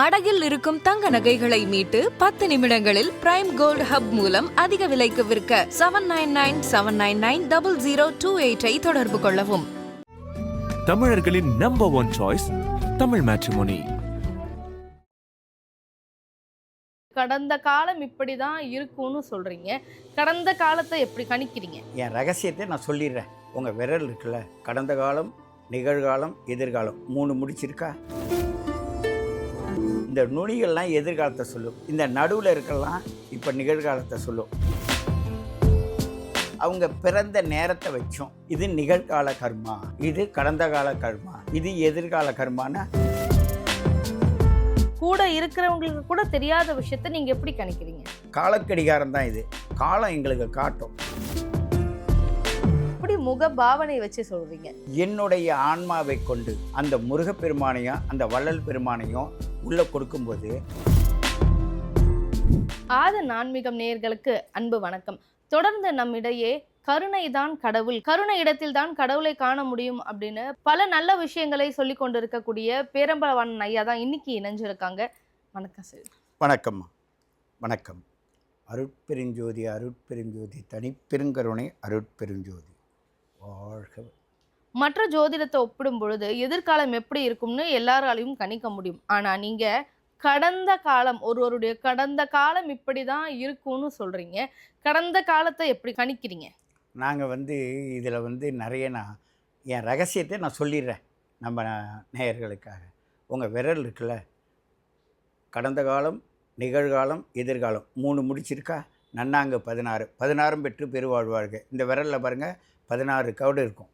அடகில் இருக்கும் தங்க நகைகளை மீட்டு பத்து நிமிடங்களில் பிரைம் கோல்ட் ஹப் மூலம் அதிக விலைக்கு விற்க seven nine nine seven nine nine double zero two எயிட்டை தொடர்பு கொள்ளவும். தமிழர்களின் number one choice Tamil matrimony கடந்த காலம் இப்படி தான் இருக்கும்னு சொல்றீங்க. கடந்த காலத்தை எப்படி கணிக்கிறீங்க? என் ரகசியத்தை நான் சொல்லிடுறேன். உங்கள் விரல் இருக்குல்ல. கடந்த காலம் நிகழ்காலம் எதிர்காலம். மூணு முடிச்சிருக்கா? இந்த நுனிகள்லாம் எதிர்காலத்தை சொல்லும். இந்த நடுவில் இருக்கலாம் இப்போ நிகழ்காலத்தை சொல்லும். அவங்க பிறந்த நேரத்தை வச்சோம் இது நிகழ்கால கர்மா இது கடந்த கால கர்மா இது எதிர்கால கர்மானா கூட இருக்கிறவங்களுக்கு கூட தெரியாத விஷயத்த நீங்க எப்படி கணிக்கிறீங்க? காலக்கடிகாரம் தான் இது. காலம் எங்களுக்கு காட்டும். எப்படி முக பாவனை வச்சு சொல்றீங்க. என்னுடைய ஆன்மாவை கொண்டு அந்த முருகப்பெருமானையும் அந்த வள்ளல் பெருமானையும் உள்ளே கொடுக்கும்போது ஆத நான்மிகம் நேயர்களுக்கு அன்பு வணக்கம். தொடர்ந்து நம்மிடையே கருணை தான் கடவுள். கருணை இடத்தில் தான் கடவுளை காண முடியும் அப்படின்னு பல நல்ல விஷயங்களை சொல்லி கொண்டிருக்கக்கூடிய பேரம்பலவாணன் ஐயா தான் இன்னைக்கு இணைஞ்சிருக்காங்க. வணக்கம் சார். வணக்கம் வணக்கம். அருட்பெருஞ்சோதி அருட்பெருஞ்சோதி தனிப்பெருங்கருணை அருட்பெருஞ்சோதி. வாழ்க மற்ற ஜோதிடத்தை ஒப்பிடும் பொழுது எதிர்காலம் எப்படி இருக்கும்னு எல்லாராலையும் கணிக்க முடியும். ஆனா நீங்க கடந்த காலம் ஒருவருடைய கடந்த காலம் இப்படி தான் இருக்கும்னு சொல்றீங்க. கடந்த காலத்தை எப்படி கணிக்கிறீங்க? நாங்கள் வந்து இதில் வந்து நிறைய நான் என் ரகசியத்தை நான் சொல்லிடுறேன் நம்ம நேயர்களுக்காக. உங்கள் விரல் இருக்குல்ல? கடந்த காலம் நிகழ்காலம் எதிர்காலம் மூணு முடிச்சிருக்கா? நன்னாங்க பதினாறு. பதினாறும் பெற்று பெருவாழ்வாழ்க இந்த விரலில் பாருங்கள் பதினாறு கவுடு இருக்கும்.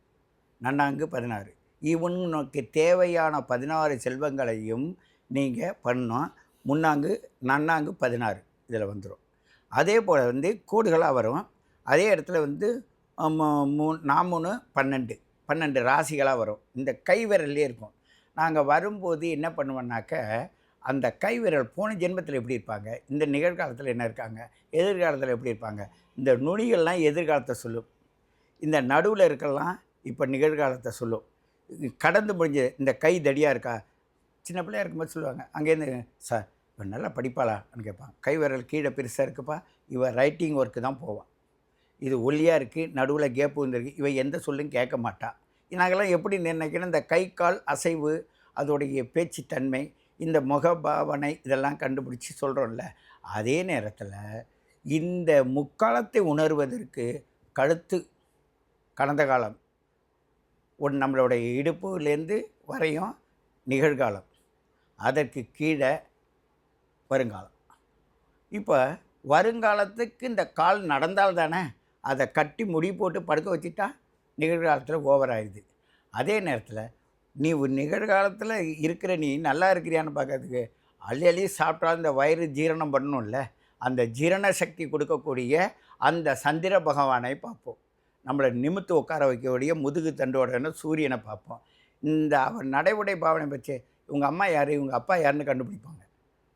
நன்னாங்கு பதினாறு. இவனுக்கு தேவையான பதினாறு செல்வங்களையும் நீங்கள் பண்ணோம். முன்னாங்கு நன்னாங்கு பதினாறு. இதில் வந்துடும் அதே போல் வந்து கோடுகளாக வரும். அதே இடத்துல வந்து மூ- நாமூணு பன்னெண்டு. பன்னெண்டு ராசிகளாக வரும். இந்த கை விரல்லே இருக்கும். நாங்கள் வரும்போது என்ன பண்ணுவோன்னாக்க அந்த கை விரல் போன ஜென்மத்தில் எப்படி இருப்பாங்க? இந்த நிகழ்காலத்தில் என்ன இருக்காங்க? எதிர்காலத்தில் எப்படி இருப்பாங்க? இந்த நுனிகள்லாம் எதிர்காலத்தை சொல்லும். இந்த நடுவில் இருக்கலாம் இப்போ நிகழ்காலத்தை சொல்லும். கடந்து முடிஞ்ச இந்த கை தடியாக இருக்கா? சின்ன பிள்ளையா இருக்கும்போது சொல்லுவாங்க. அங்கேருந்து சார் இவன் நல்லா படிப்பாளான்னு கேட்பான். கை விரல் கீழே பெருசாக இருக்குப்பா. இவன் ரைட்டிங் ஒர்க்கு தான் போவான். இது ஒல்லியாக இருக்குது நடுவில் கேப்பு வந்துருக்கு இவன் எந்த சொல்லும் கேட்க மாட்டான் நாங்கள்லாம் எப்படி நிர்ணயிக்கணும்? இந்த கை கால் அசைவு அதோடைய பேச்சுத்தன்மை இந்த முகபாவனை இதெல்லாம் கண்டுபிடிச்சி சொல்கிறோம்ல அதே நேரத்தில் இந்த முக்காலத்தை உணர்வதற்கு கழுத்து கடந்த காலம் ஒன் நம்மளுடைய இடுப்புலேருந்து வரையும் நிகழ்காலம். அதற்கு கீழே வருங்காலம். இப்போ வருங்காலத்துக்கு இந்த கால் நடந்தால் தானே அதை கட்டி முடி போட்டு படுக்க வச்சுட்டா நிகழ்காலத்தில் ஓவர் ஆயிடுது. அதே நேரத்தில் நீ ஒரு நிகழ்காலத்தில் இருக்கிற நீ நல்லா இருக்கிறியான்னு பார்க்கறதுக்கு அள்ளி அள்ளி சாப்பிட்டா இந்த வயிறு ஜீரணம் பண்ணணும்ல. அந்த ஜீரண சக்தி கொடுக்கக்கூடிய அந்த சந்திர பகவானை பார்ப்போம். நம்மளை நிமித்து உட்கார வைக்கக்கூடிய முதுகு தண்டோட சூரியனை பார்ப்போம். இந்த அவர் நடைமுறை பாவனை பற்றி இவங்க அம்மா யார் இவங்க அப்பா யாருன்னு கண்டுபிடிப்பாங்க.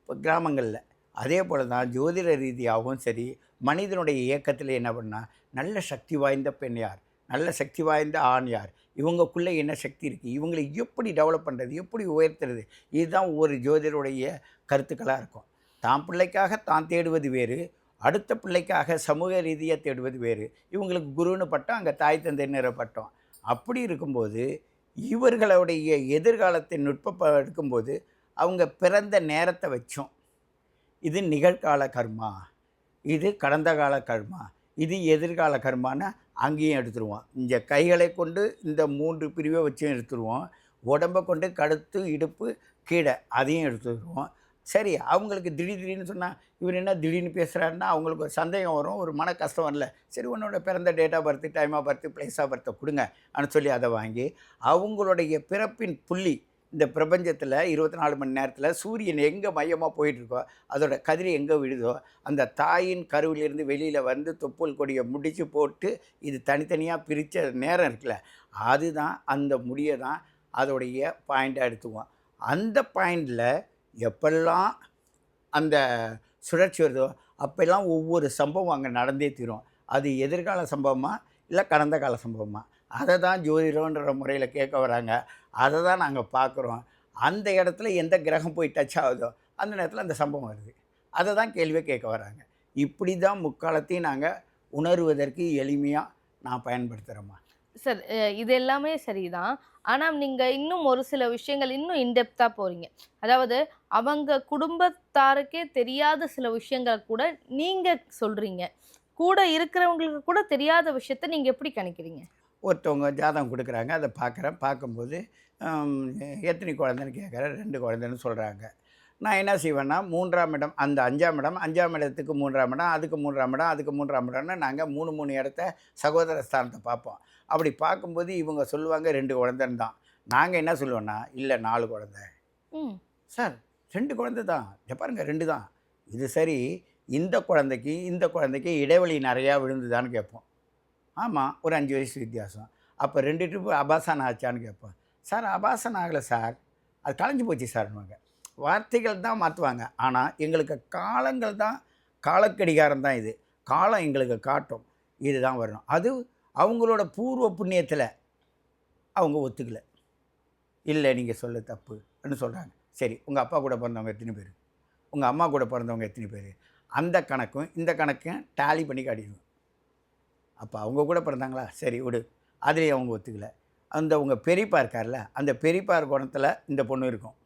இப்போ கிராமங்களில் அதே போல் தான் ஜோதிட ரீதியாகவும் சரி மனிதனுடைய இயக்கத்தில் என்ன பண்ணால் நல்ல சக்தி வாய்ந்த பெண் யார் நல்ல சக்தி வாய்ந்த ஆண் யார் இவங்களுக்குள்ளே என்ன சக்தி இருக்குது இவங்களை எப்படி டெவலப் பண்ணுறது எப்படி உயர்த்துறது இதுதான் ஒரு ஜோதிடருடைய கருத்துக்களாக இருக்கும். தான் பிள்ளைக்காக தான் தேடுவது வேறு அடுத்த பிள்ளைக்காக சமூக ரீதியாக தேடுவது வேறு. இவங்களுக்கு குருன்னு பட்டம் அங்கே தாய் தந்தையினரை பட்டம். அப்படி இருக்கும்போது இவர்களுடைய எதிர்காலத்தை நுட்ப எடுக்கும்போது அவங்க பிறந்த நேரத்தை வச்சோம். இது நிகழ்கால கர்மா. இது கடந்த கால கர்மா. இது எதிர்கால கர்மான்னு அங்கேயும் எடுத்துருவோம். இந்த கைகளை கொண்டு இந்த மூன்று பிரிவை வச்சும் எடுத்துருவோம். உடம்பை கொண்டு கழுத்து இடுப்பு கீழே அதையும் எடுத்துருவோம். சரி அவங்களுக்கு திடீர் திடீர்னு சொன்னால் இவர் என்ன திடீர்னு பேசுகிறாருன்னா அவங்களுக்கு ஒரு சந்தேகம் வரும் ஒரு மன கஷ்டம் வரல. சரி உன்னோட பிறந்த date of birth time of birth place of பர்த்தை கொடுங்க அப்படின்னு சொல்லி அதை வாங்கி அவங்களுடைய பிறப்பின் புள்ளி இந்த பிரபஞ்சத்தில் இருபத்தி நாலு மணி நேரத்தில் சூரியன் எங்கே மையமாக போயிட்டுருக்கோ அதோட கதிர் எங்கே விழுதோ அந்த தாயின் கருவிலிருந்து வெளியில் வந்து தொப்புள் கொடியை முடித்து போட்டு இது தனித்தனியாக பிரித்த நேரம் இருக்குல்ல அதுதான் அந்த முடியை தான் அதோடைய பாயிண்ட்டாக எடுத்துக்குவோம் அந்த பாயிண்டில் எப்பெல்லாம் அந்த சுழற்சி வருதோ அப்போல்லாம் ஒவ்வொரு சம்பவம் அங்கே நடந்தே தீரும். அது எதிர்கால சம்பவமா? இல்லை கடந்த கால சம்பவமா? அதை தான் ஜோதிடம்ன்ற முறையில் கேட்க வராங்க. அதை தான் நாங்கள் பார்க்குறோம். அந்த இடத்துல எந்த கிரகம் போய் டச் ஆகுதோ அந்த நேரத்தில் அந்த சம்பவம் வருது. அதை தான் கேள்வியை கேட்க வராங்க. இப்படி தான் முக்காலத்தையும் நாங்கள் உணர்வதற்கு எளிமையாக நான் பயன்படுத்துகிறோம்மா சார் இது எல்லாமே சரிதான். ஆனால் நீங்கள் இன்னும் ஒரு சில விஷயங்கள் இன்னும் இன்டெப்த்தாக போகிறீங்க அதாவது அவங்க குடும்பத்தாருக்கே தெரியாத சில விஷயங்களை கூட நீங்கள் சொல்கிறீங்க கூட இருக்கிறவங்களுக்கு கூட தெரியாத விஷயத்த நீங்கள் எப்படி கணிக்கிறீங்க? ஒருத்தவங்க ஜாதகம் கொடுக்குறாங்க அதை பார்க்குறேன். பார்க்கும்போது எத்தனை குழந்தைன்னு கேட்குறேன் ரெண்டு குழந்தைன்னு சொல்கிறாங்க நான் என்ன செய்வேன்னா மூன்றாம் இடம் அந்த அஞ்சாம் இடம் அஞ்சாம் இடத்துக்கு மூன்றாம் இடம் அதுக்கு மூன்றாம் இடம் அதுக்கு மூன்றாம் இடம்னு நாங்கள் மூணு மூணு இடத்த சகோதர ஸ்தானத்தை பார்ப்போம். அப்படி பார்க்கும்போது இவங்க சொல்லுவாங்க ரெண்டு குழந்தைன்னு தான். நாங்கள் என்ன சொல்லுவோன்னா இல்லை நாலு குழந்தை. ம். சார் ரெண்டு குழந்தை தான். இங்க பாருங்க ரெண்டு தான். இது சரி இந்த குழந்தைக்கு இந்த குழந்தைக்கு இடைவெளி நிறையா விழுந்துதான்னு கேட்போம். ஆமாம் ஒரு அஞ்சு வயசு வித்தியாசம். அப்போ ரெண்டு ட்ரிப்பு அபாசனம் ஆச்சான்னு கேட்போம். சார் அபாசனம் ஆகலை சார். அது கலைஞ்சு போச்சு சார்னுவாங்க வார்த்தைகள் தான் மாற்றுவாங்க ஆனால் எங்களுக்கு காலங்கள் தான் காலக்கடிகாரம் தான் இது. காலம் எங்களுக்கு காட்டும். இதுதான் வரணும். அது அவங்களோட பூர்வ புண்ணியத்தில் அவங்க ஒத்துக்கலை. இல்லை நீங்கள் சொல்ல தப்புன்னு சொல்கிறாங்க சரி உங்கள் அப்பா கூட பிறந்தவங்க எத்தனை பேர்? உங்கள் அம்மா கூட பிறந்தவங்க எத்தனை பேர்? அந்த கணக்கும் இந்த கணக்கும் டேலி பண்ணி காட்டிடுவோம் அப்போ அவங்க கூட பிறந்தாங்களா? சரி விடு. அதுலேயும் அவங்க ஒத்துக்கல. அந்த உங்கள் பெரியப்பா இருக்கார்ல அந்த பெரியப்பார் குணத்தில் இந்த பொண்ணு இருக்கும்.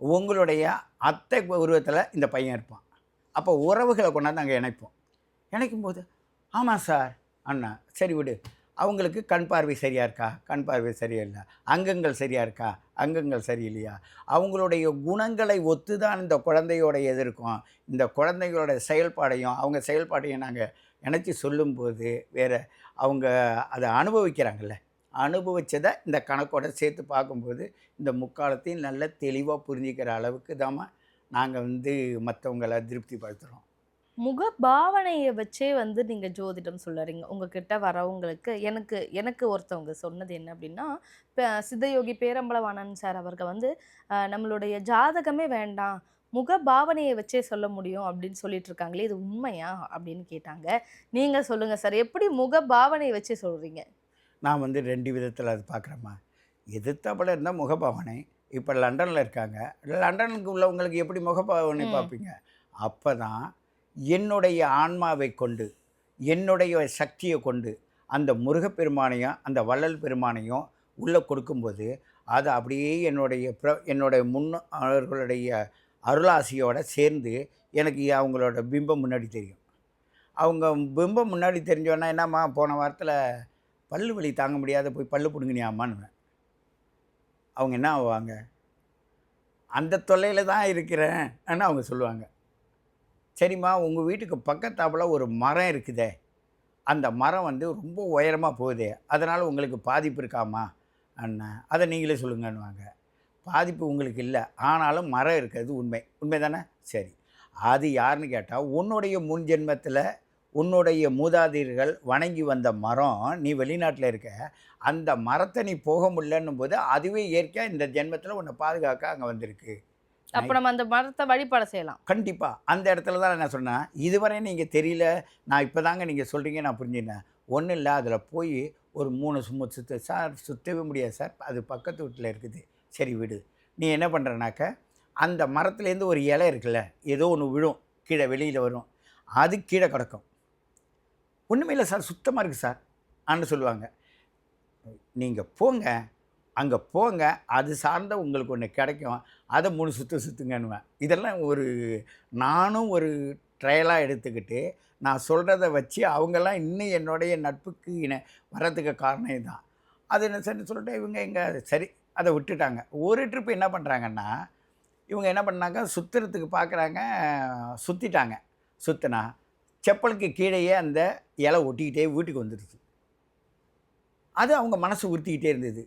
உங்களுடைய அத்தை உருவத்தில் இந்த பையன் இருப்பான். அப்போ உறவுகளை கொண்டாந்து அங்கே இணைப்போம். இணைக்கும் போது ஆமாம் சார் அண்ணா. சரி விடு. அவங்களுக்கு கண் பார்வை சரியாக இருக்கா? கண் பார்வை சரியாக இல்லை? அங்கங்கள் சரியாக இருக்கா? அங்கங்கள் சரியில்லையா? அவங்களுடைய குணங்களை ஒத்து தான் இந்த குழந்தையோட எதிர்க்கும். இந்த குழந்தைகளோட செயல்பாடையும் அவங்க செயல்பாடையும் நாங்கள் நினச்சி சொல்லும்போது வேறு அவங்க அதை அனுபவிக்கிறாங்கல்ல. அனுபவிச்சதை இந்த கணக்கோட சேர்த்து பார்க்கும்போது இந்த முக்காலத்தையும் நல்ல தெளிவாக புரிஞ்சிக்கிற அளவுக்கு தாம்மா நாங்கள் வந்து மற்றவங்கள திருப்திப்படுத்துகிறோம் முக பாவனையை வச்சே வந்து நீங்க ஜோதிடம் சொல்லுறீங்க. உங்ககிட்ட வரவங்களுக்கு எனக்கு எனக்கு ஒருத்தவங்க சொன்னது என்ன அப்படின்னா இப்ப சித்தயோகி பேரம்பலவாணன் சார் அவர்கள் வந்து நம்மளுடைய ஜாதகமே வேண்டாம் முக பாவனையை வச்சே சொல்ல முடியும் அப்படின்னு சொல்லிட்டு இருக்காங்களே இது உண்மையா அப்படின்னு கேட்டாங்க. நீங்க சொல்லுங்க சார் எப்படி முக பாவனையை வச்சே சொல்றீங்க? நான் வந்து ரெண்டு விதத்தில் அது பார்க்குறேம்மா எதிர்த்தாப்புல இருந்தால் முகபாவனை. இப்போ லண்டனில் இருக்காங்க. லண்டனுக்கு உள்ளவங்களுக்கு எப்படி முகபாவனை. பார்ப்பீங்க அப்போ தான் என்னுடைய ஆன்மாவை கொண்டு என்னுடைய சக்தியை கொண்டு அந்த முருகப்பெருமானையும் அந்த வள்ளல் பெருமானையும் உள்ளே கொடுக்கும்போது அது அப்படியே என்னுடைய பிர என்னுடைய முன்னோர்களுடைய அருளாசியோடு சேர்ந்து எனக்கு அவங்களோட பிம்பம் முன்னாடி தெரியும். அவங்க பிம்பம் முன்னாடி தெரிஞ்சோன்னா என்னம்மா போன வாரத்தில் பல்லு வலி தாங்க முடியாத போய் பல்லு பிடுங்கினியாமான்னு அவங்க என்ன ஆவாங்க? அந்த தொல்லையில் தான் இருக்கிறேன் அவங்க சொல்லுவாங்க. சரிம்மா உங்கள் வீட்டுக்கு பக்கத்தாப்பில் ஒரு மரம் இருக்குதே. அந்த மரம் வந்து ரொம்ப உயரமாக போகுதே. அதனால் உங்களுக்கு பாதிப்பு இருக்காமா? அண்ணன் அதை நீங்களே சொல்லுங்கன்னுவாங்க. பாதிப்பு உங்களுக்கு இல்லை. ஆனாலும் மரம் இருக்கிறது உண்மை. உண்மை தானே சரி. அது யாருன்னு கேட்டால் உன்னுடைய முன் ஜென்மத்தில் உன்னுடைய மூதாதையர்கள் வணங்கி வந்த மரம் நீ வெளிநாட்டில் இருக்க அந்த மரத்தை நீ போக முடியலன்னும் போது அதுவே இயற்கையாக இந்த ஜென்மத்தில் உன்னை பாதுகாக்க அங்கே வந்திருக்கு. அப்ப நம்ம அந்த மரத்தை வழிபாட செய்யலாம். கண்டிப்பாக அந்த இடத்துல தான் நான் சொன்னேன். இதுவரை நீங்கள் தெரியல. நான் இப்போ தாங்க நீங்கள் சொல்கிறீங்க நான் புரிஞ்சுனேன் ஒன்றும் இல்லை. அதில் போய் ஒரு மூணு சும்மா சுத்த சார் சுற்றவே முடியாது சார். அது பக்கத்து வீட்டில் இருக்குது. சரி விடு. நீ என்ன பண்ணுறனாக்க அந்த மரத்துலேருந்து ஒரு இலை இருக்குல்ல ஏதோ ஒன்று விழும். கீழே வெளியில் வரும். அது கீழே கிடக்கும். ஒன்றுமே இல்லை சார். சுத்தமாக இருக்குது சார். ஆன்னு சொல்லுவாங்க. நீங்கள் போங்க. அங்கே போங்க அது சார்ந்த உங்களுக்கு ஒன்று கிடைக்கும். அதை மூணு சுற்று சுற்றுங்கன்னுவேன் இதெல்லாம் ஒரு நானும் ஒரு ட்ரையலாக எடுத்துக்கிட்டு நான் சொல்கிறத வச்சு அவங்கெல்லாம் இன்னும் என்னுடைய நட்புக்கு இன வர்றதுக்கு காரணம் இதுதான் அது என்ன சரி சொல்லிட்டு இவங்க எங்கே சரி அதை விட்டுட்டாங்க. ஒரு ட்ரிப் என்ன பண்ணுறாங்கன்னா இவங்க என்ன பண்ணாங்க சுற்றுறதுக்கு பார்க்குறாங்க சுற்றிட்டாங்க சுற்றினா செப்பலுக்கு கீழேயே அந்த இலை ஒட்டிக்கிட்டே வீட்டுக்கு வந்துடுச்சு அது அவங்க மனசு உறுத்திக்கிட்டே இருந்தது.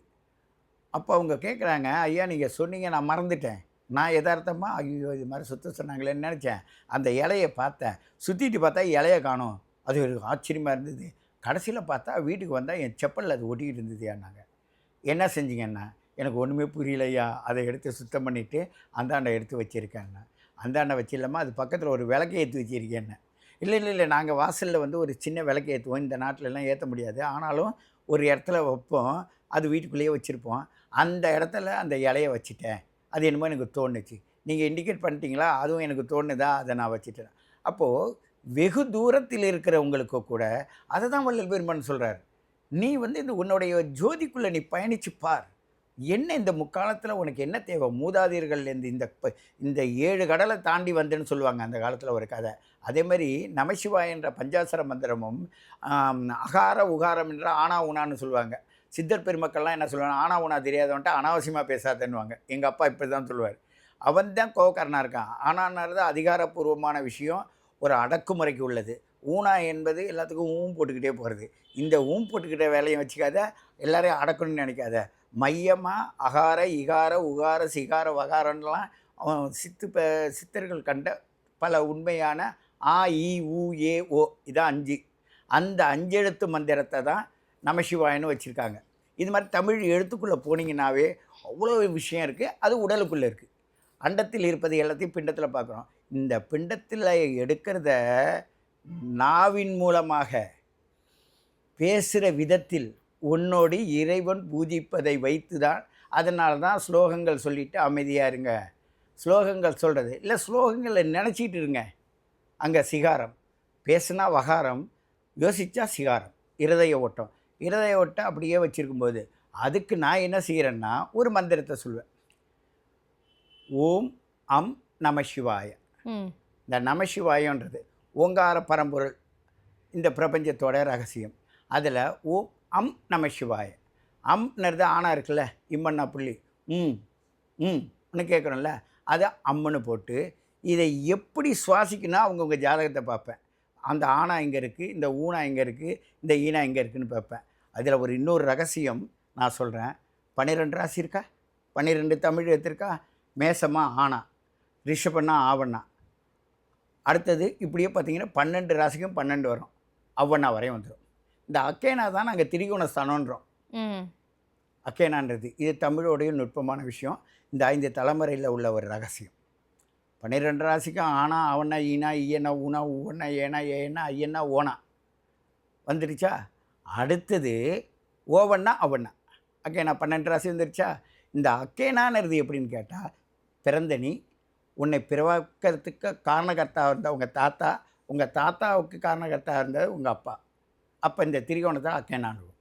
அப்போ அவங்க கேட்குறாங்க ஐயா நீங்கள் சொன்னீங்க நான் மறந்துட்டேன். நான் எதார்த்தமாக ஐயோ இது மாதிரி சுத்த சொன்னாங்களேன்னு நினச்சேன். அந்த இலையை பார்த்தேன். சுற்றிட்டு பார்த்தா இலையை காணும். அது ஒரு ஆச்சரியமாக இருந்தது. கடைசியில் பார்த்தா வீட்டுக்கு வந்தால் என் செப்பலில் அது ஒட்டிக்கிட்டு இருந்ததுயான்னாங்க என்ன செஞ்சீங்கன்னா எனக்கு ஒன்றுமே புரியலையா? அதை எடுத்து சுத்தம் பண்ணிவிட்டு அந்தாண்டை எடுத்து வச்சுருக்கேன்னா அந்தாண்டை வச்சு அது பக்கத்தில் ஒரு விளக்கை ஏற்றி வச்சுருக்கேன்னு இல்லை இல்லை இல்லை நாங்கள் வாசலில் வந்து ஒரு சின்ன விளக்கை ஏற்றுவோம் இந்த நாட்டிலலாம் ஏற்ற முடியாது. ஆனாலும் ஒரு இடத்துல வைப்போம். அது வீட்டுக்குள்ளேயே வச்சுருப்போம். அந்த இடத்துல அந்த இலையை வச்சுட்டேன். அது என்னமோ எனக்கு தோணுச்சு. நீங்கள் இண்டிகேட் பண்ணிட்டீங்களா? அதுவும் எனக்கு தோணுதா? அதை நான் வச்சுட்டேன். அப்போது வெகு தூரத்தில் இருக்கிறவங்களுக்கு கூட அதை தான் வள்ளல் பெருமான் சொல்கிறார் நீ வந்து இந்த உன்னுடைய ஜோதிக்குள்ளே நீ பயணித்து பார். என்ன இந்த முக்காலத்தில் உனக்கு என்ன தேவை? மூதாதீர்கள்லேருந்து இந்த இந்த ப- இந்த ஏழு கடலை தாண்டி வந்தேன்னு சொல்லுவாங்க அந்த காலத்தில் ஒரு கதை. அதே மாதிரி நமசிவாய என்ற பஞ்சாசர மந்திரமும் அகார உகாரம் என்ற ஆனா உணான்னு சொல்லுவாங்க. சித்தர் பெருமக்கள்லாம் என்ன சொல்லுவாங்க ஆனால் உனா தெரியாதவன்ட்டு அனாவசியமாக பேசாதன்னுவாங்க. எங்கள் அப்பா இப்படி தான் சொல்லுவார். அவன் தான் கோவக்காரனாக இருக்கான். ஆனான்றது அதிகாரப்பூர்வமான விஷயம் ஒரு அடக்குமுறைக்கு உள்ளது. ஊனா என்பது எல்லாத்துக்கும் ஊம் போட்டுக்கிட்டே போகிறது இந்த ஊம் போட்டுக்கிட்ட வேலையை வச்சுக்காத எல்லாரையும் அடக்கணும்னு நினைக்காத. மையமாக அகார இகார உகார சிகார வகாரன்லாம் அவன் சித்து ப சித்தர்கள் கண்ட பல உண்மையான ஆ இ உ ஏ ஓ இதான் அஞ்சு. அந்த அஞ்செழுத்து மந்திரத்தை தான் நமசிவாயன்னு வச்சுருக்காங்க. இது மாதிரி தமிழ் எழுத்துக்குள்ளே போனீங்கன்னாவே அவ்வளோ விஷயம் இருக்குது அது உடலுக்குள்ளே இருக்குது அண்டத்தில் இருப்பது எல்லாத்தையும் பிண்டத்தில் பார்க்குறோம் இந்த பிண்டத்தில் எடுக்கிறத நாவின் மூலமாக பேசுகிற விதத்தில் உன்னோடு இறைவன் பூஜிப்பதை வைத்து தான் அதனால தான் ஸ்லோகங்கள் சொல்லிட்டு அமைதியாக இருங்க. ஸ்லோகங்கள் சொல்கிறது இல்லை ஸ்லோகங்களை நினச்சிட்டு இருங்க. அங்கே சிகாரம். பேசுனா வகாரம் யோசித்தா சிகாரம். இருதய ஓட்டம். இருதய ஓட்டம் அப்படியே வச்சுருக்கும்போது அதுக்கு நான் என்ன செய்கிறேன்னா ஒரு மந்திரத்தை சொல்லுவேன் ஓம் அம் நம சிவாய. இந்த நமசிவாயன்றது ஓங்கார பரம்பொருள் இந்த பிரபஞ்சத்தோட ரகசியம். அதில் ஓம் அம் நம சிவாய. அம்ன்றது ஆனா இருக்குல்ல இம்மண்ணா புள்ளி. ம் ம் கேட்குறோம்ல அதை அம்முன்னு போட்டு இதை எப்படி சுவாசிக்கணும் அவங்கவுங்க ஜாதகத்தை பார்ப்பேன். அந்த ஆனா இங்கே இருக்குது இந்த ஊனா இங்கே இருக்குது இந்த ஈனா இங்கே இருக்குன்னு பார்ப்பேன். அதில் ஒரு இன்னொரு ரகசியம் நான் சொல்கிறேன் பன்னிரெண்டு ராசி இருக்கா? பன்னிரெண்டு தமிழ் எடுத்திருக்கா மேசமா ஆனா ரிஷபன்னா ஆவண்ணா. அடுத்தது இப்படியே பார்த்தீங்கன்னா பன்னெண்டு ராசிக்கும் பன்னெண்டு வரும். அவ்வண்ணா வரையும் வந்துடும் இந்த அக்கேனா தான் நாங்கள் திரிகோண ஸ்தானன்றோம் ம். அக்கேனான்றது. இது தமிழோடைய நுட்பமான விஷயம். இந்த ஐந்து தலைமுறையில் உள்ள ஒரு ரகசியம். பன்னிரெண்டு ராசிக்கும் ஆனா அவனா ஈனா ஈயனா ஊனா ஊனா ஏனா ஏனா ஐயனா ஓனா. வந்துடுச்சா அடுத்தது ஓவன்னா அவண்ணா அக்கேனா பன்னெண்டு ராசி வந்துருச்சா? இந்த அக்கேனான்றது எப்படின்னு கேட்டால் பிறந்தனி உன்னை பிறவாக்கிறதுக்கு காரணகர்த்தா இருந்த உங்கள் தாத்தா உங்கள் தாத்தாவுக்கு காரணகர்த்தா இருந்தது உங்கள் அப்பா. அப்போ இந்த திரிகோணத்தை அக்கேனான்னு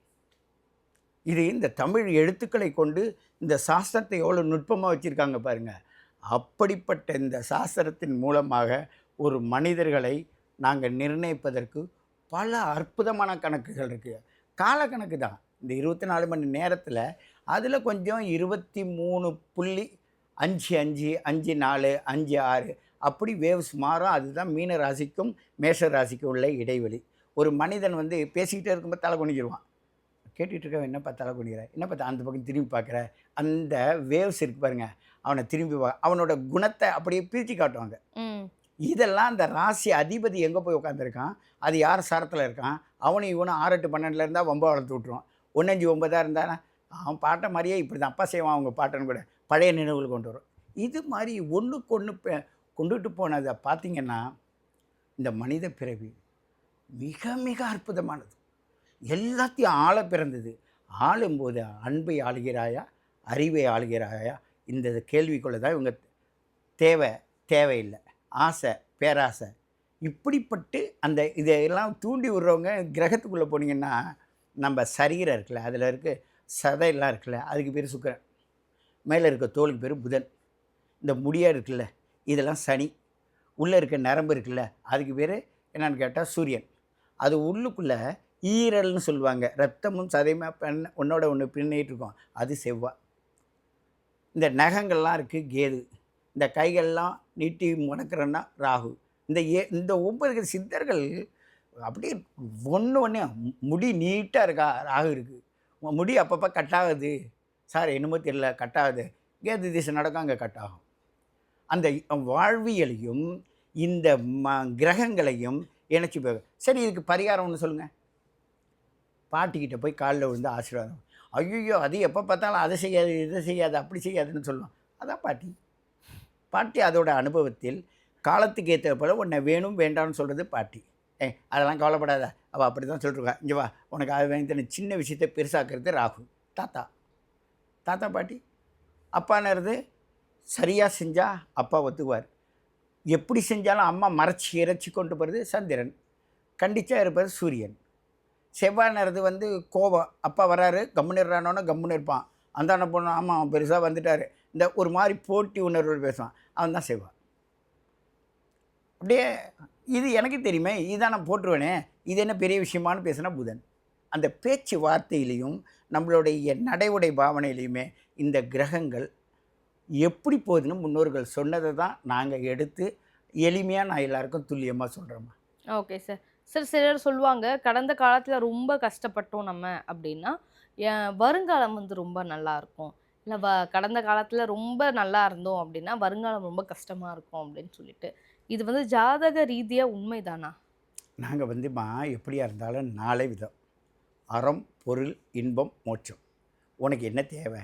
இது இந்த தமிழ் எழுத்துக்களை கொண்டு இந்த சாஸ்திரத்தை எவ்வளோ நுட்பமாக வச்சுருக்காங்க பாருங்கள் அப்படிப்பட்ட இந்த சாஸ்திரத்தின் மூலமாக ஒரு மனிதர்களை நாங்கள் நிர்ணயிப்பதற்கு பல அற்புதமான கணக்குகள் இருக்குது காலக்கணக்கு தான். இந்த இருபத்தி நாலு மணி நேரத்தில் அதில் கொஞ்சம் இருபத்தி மூணு புள்ளி அஞ்சு அஞ்சு அஞ்சு நாலு அஞ்சு ஆறு அப்படி வேவ்ஸ் மாறும் அதுதான் மீன ராசிக்கும் மேஷ ராசிக்கும் உள்ள இடைவெளி. ஒரு மனிதன் வந்து பேசிக்கிட்டே இருக்கும்போது தலை குனிஞ்சிருவான். கேட்டுட்டு என்னப்பா தலை குனிகிற என்னப்பா அந்த பக்கம் திரும்பி பார்க்குற? அந்த வேவ்ஸ் இருக்கு பாருங்கள் அவனை திரும்பி அவனோட குணத்தை அப்படியே பிரித்து காட்டுவாங்க. இதெல்லாம் அந்த ராசி அதிபதி எங்கே போய் உட்காந்துருக்கான் அது யார் சாரத்தில் இருக்கான்? அவனும் இவனும் ஆறு எட்டு பன்னெண்டில் இருந்தால் ஒம்பது வளர்த்து விட்ருவான் ஒன்னஞ்சு ஒன்பதாக இருந்தால் அவன் பாட்டை மாதிரியே இப்படி தான் அப்பா செய்வான் அவங்க பாட்டன்னு கூட. பழைய நினைவுகள் கொண்டு வரும். இது மாதிரி ஒன்றுக்கு ஒன்று கொண்டுட்டு போனதை பார்த்தீங்கன்னா இந்த மனித பிறவி மிக மிக அற்புதமானது. எல்லாத்தையும் ஆள பிறந்தது. ஆளும்போது அன்பை ஆளுகிறாயா? அறிவை ஆளுகிறாயா? இந்த கேள்விக்குள்ளே தான் இவங்க தேவை தேவையில்லை. ஆசை பேராசை. இப்படிப்பட்டு அந்த இதையெல்லாம் தூண்டி விடுறவங்க கிரகத்துக்குள்ளே போனீங்கன்னா நம்ம சரீரம் இருக்குல்ல அதில் இருக்க சதையெல்லாம் இருக்குல்ல அதுக்கு பேர் சுக்கரன். மேலே இருக்க தோலுக்கு பேர் புதன். இந்த முடியாக இருக்குல்ல இதெல்லாம் சனி. உள்ளே இருக்க நரம்பு இருக்குல்ல அதுக்கு பேர் என்னென்னு கேட்டால் சூரியன். அது உள்ளுக்குள்ளே ஈரல்னு சொல்லுவாங்க. ரத்தமும் சதையுமா பெண் ஒன்றோட ஒன்று பின்னிட்டு இருக்கோம். அது செவ்வாய் இந்த நகங்கள்லாம் இருக்குது கேது. இந்த கைகள்லாம் நீட்டி முடக்கிறன்னா ராகு. இந்த ஏ இந்த ஒவ்வொரு சித்தர்கள் அப்படியே ஒன்று ஒன்று முடி நீட்டாக இருக்கா ராகு இருக்குது முடி அப்பப்போ கட்டாகுது சார் என்னமோ தெரியல கட்டாகுது கேது திசை நடக்கும் அங்கே கட்டாகும் அந்த வாழ்வியலையும் இந்த ம கிரகங்களையும் இணைச்சி போக சரி இதுக்கு பரிகாரம் ஒன்று சொல்லுங்கள் பாட்டிக்கிட்ட போய் காலில் விழுந்து ஆசீர்வாதம். ஐயோ அது எப்போ பார்த்தாலும் அதை செய்யாது இதை செய்யாது அப்படி செய்யாதுன்னு சொல்லுவோம் அதான் பாட்டி. பாட்டி அதோட அனுபவத்தில் காலத்துக்கு ஏற்ற உன்னை வேணும் வேண்டாம்னு சொல்கிறது பாட்டி. ஏ அதெல்லாம் கவலைப்படாத. அவள் அப்படி தான் சொல்லிருக்கா இங்கே வா உனக்கு அது வேணும் சின்ன விஷயத்தை பெருசாக்குறது ராகு. தாத்தா. தாத்தா பாட்டி. அப்பானது சரியாக செஞ்சால் அப்பா ஒத்துக்குவார். எப்படி செஞ்சாலும் அம்மா மறைச்சி இறைச்சி கொண்டு போகிறது சந்திரன். கண்டிச்சா இருப்பது சூரியன். செவ்வாய்னறது வந்து கோபம். அப்பா வராரு கம்முனிடுறானோன்னா கம்முன்னு இருப்பான். அந்தாண்ட பொண்ணு ஆமாம் அவன் பெருசாக வந்துட்டார். இந்த ஒரு மாதிரி போட்டி உணர்வு பேசுவான். அவன் தான் செவ்வாய். அப்படியே இது எனக்கு தெரியுமே இதான் நான் போட்டுருவேனே இது என்ன பெரிய விஷயமான்னு பேசுனா புதன். அந்த பேச்சு வார்த்தையிலையும் நம்மளுடைய நடை உடை பாவனையிலையுமே இந்த கிரகங்கள் எப்படி போகுதுன்னு முன்னோர்கள் சொன்னதை தான் நாங்கள் எடுத்து எளிமையாக நான் எல்லாருக்கும் துல்லியமாக சொல்கிறோம்மா ஓகே சார். சார் சிலர் சொல்லுவாங்க கடந்த காலத்தில் ரொம்ப கஷ்டப்பட்டோம் நம்ம அப்படின்னா வருங்காலம் வந்து ரொம்ப நல்லா இருக்கும். இல்லை வ கடந்த காலத்தில் ரொம்ப நல்லா இருந்தோம் அப்படின்னா வருங்காலம் ரொம்ப கஷ்டமாக இருக்கும் அப்படின்னு சொல்லிட்டு. இது வந்து ஜாதக ரீதியாக உண்மைதானா? நாங்கள் வந்துமா எப்படியா இருந்தாலும் நாளை விதம். அறம் பொருள் இன்பம் மோட்சம். உனக்கு என்ன தேவை?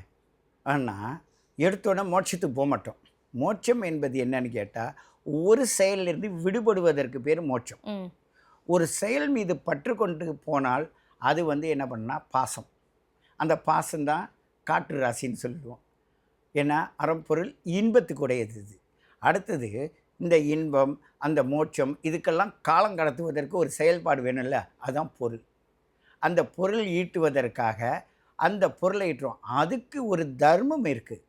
ஆனால் எடுத்தோன்னே மோட்சத்துக்கு போக மாட்டோம். மோட்சம் என்பது என்னன்னு கேட்டால் ஒரு செயலிலிருந்து விடுபடுவதற்கு பேர் மோட்சம். ஒரு செயல் மீது பற்று கொண்டு போனால் அது வந்து என்ன பண்ணால் பாசம். அந்த பாசம்தான் காற்று ராசின்னு சொல்லுவோம். ஏன்னா அறம்பொருள் இன்பத்துக்குடையது இது. அடுத்தது இந்த இன்பம் அந்த மோட்சம் இதுக்கெல்லாம் காலம் கடத்துவதற்கு ஒரு செயல்பாடு வேணும்ல அதுதான் பொருள். அந்த பொருள் ஈட்டுவதற்காக அந்த பொருளை ஈட்டுறோம். அதுக்கு ஒரு தர்மம் இருக்குது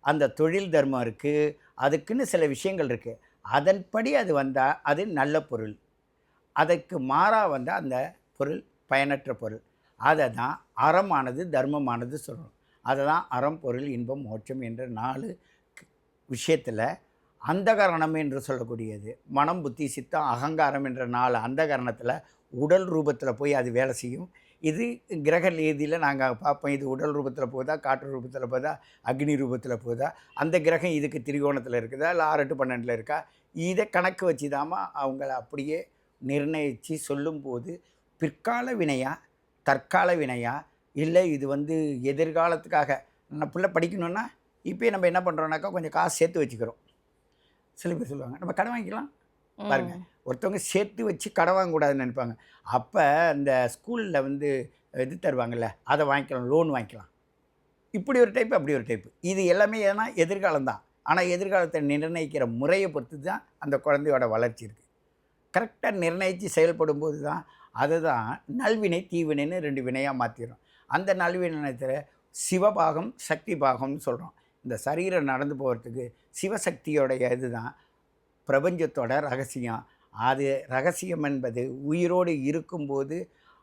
அந்த தொழில் தர்மம் இருக்குது அதுக்குன்னு சில விஷயங்கள் இருக்குது அதன்படி அது வந்தால் அது நல்ல பொருள். அதற்கு மாறாக வந்து அந்த பொருள் பயனற்ற பொருள். அதை தான் அறமானது தர்மமானது சொல்லணும் அதை தான் அறம் பொருள் இன்பம் மோட்சம் என்ற நாலு விஷயத்தில் அந்தகரணம் என்று சொல்லக்கூடியது. மனம் புத்தி சித்தம் அகங்காரம் என்ற நாலு அந்தகரணத்தில் உடல் ரூபத்தில் போய் அது வேலை செய்யும். இது கிரக ரீதியில் நாங்கள் பார்ப்போம். இது உடல் ரூபத்தில் போகுதா காற்று ரூபத்தில் போகுதா அக்னி ரூபத்தில் போகுதா? அந்த கிரகம் இதுக்கு திரிகோணத்தில் இருக்குதா? இல்லை ஆறு எட்டு பன்னெண்டில் இருக்கா? இதை கணக்கு வச்சு அவங்கள அப்படியே நிர்ணயித்து சொல்லும்போது பிற்கால வினையா தற்கால வினையா இல்லை இது வந்து எதிர்காலத்துக்காக? நம்ம பிள்ளை படிக்கணுன்னா இப்போயே நம்ம என்ன பண்ணுறோம்னாக்கா கொஞ்சம் காசு சேர்த்து வச்சுக்கிறோம். சில பேர் சொல்லுவாங்க நம்ம கடன் வாங்கிக்கலாம். ம். பாருங்க. ஒருத்தவங்க சேர்த்து வச்சு கடன் வாங்கக்கூடாதுன்னு நினைப்பாங்க. அப்போ இந்த ஸ்கூலில் வந்து இது தருவாங்கல்ல அதை வாங்கிக்கலாம் லோன் வாங்கிக்கலாம். இப்படி ஒரு டைப் அப்படி ஒரு டைப் இது எல்லாமே ஏன்னா எதிர்காலம் தான் ஆனால் எதிர்காலத்தை நிர்ணயிக்கிற முறையை பொறுத்து தான் அந்த குழந்தையோட வளர்ச்சி இருக்குது கரெக்டாக நிர்ணயித்து செயல்படும் போது தான் அதுதான் நல்வினை தீவினைன்னு ரெண்டு வினையாக மாற்றிடும் அந்த நல்வினத்தில் சிவபாகம் சக்தி பாகம்னு சொல்கிறோம் இந்த சரீரம் நடந்து போகிறதுக்கு சிவசக்தியோடைய இதுதான். பிரபஞ்சத்தோட ரகசியம். அது ரகசியம் என்பது உயிரோடு இருக்கும்போது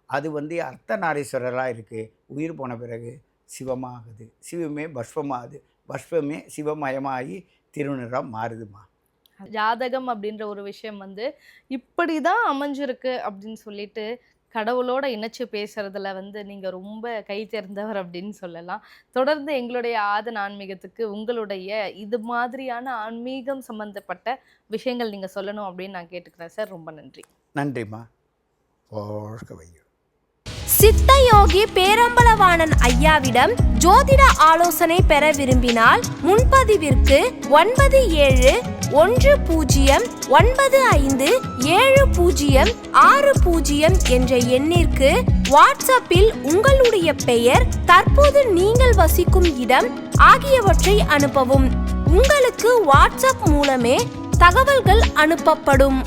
அது வந்து அர்த்தநாரீஸ்வரராக இருக்குது உயிர் போன பிறகு சிவமாகுது. சிவமே பஸ்வமாகுது பஷ்பமே சிவமயமாகி திருநிறம் மாறுதுமா? ஜாதகம் அப்படின்ற ஒரு விஷயம் வந்து இப்படி தான் அமைஞ்சிருக்கு அப்படின்னு சொல்லிட்டு கடவுளோட இணைச்சு பேசுறதுல வந்து நீங்க ரொம்ப கை தேர்ந்தவர் அப்படின்னு சொல்லலாம். தொடர்ந்து எங்களுடைய ஆதன் ஆன்மீகத்துக்கு உங்களுடைய இது மாதிரியான ஆன்மீகம் சம்பந்தப்பட்ட விஷயங்கள் நீங்க சொல்லணும் அப்படின்னு நான் கேட்டுக்கிறேன் சார். ரொம்ப நன்றி. நன்றிம்மா. வாழ்க வையும் சித்தயோகி பேரம்பலவாணன் ஐயாவிடம் ஜோதிட ஆலோசனை பெற விரும்பினால் முன்பதிவிற்கு ஒன்பது ஏழு ஒன்று பூஜ்ஜியம் ஒன்பது ஐந்து ஏழு பூஜ்ஜியம் ஆறு பூஜ்ஜியம் என்ற எண்ணிற்கு வாட்ஸ்அப்பில் உங்களுடைய பெயர் தற்போது நீங்கள் வசிக்கும் இடம் ஆகியவற்றை அனுப்பவும். உங்களுக்கு வாட்ஸ்அப் மூலமே தகவல்கள் அனுப்பப்படும்.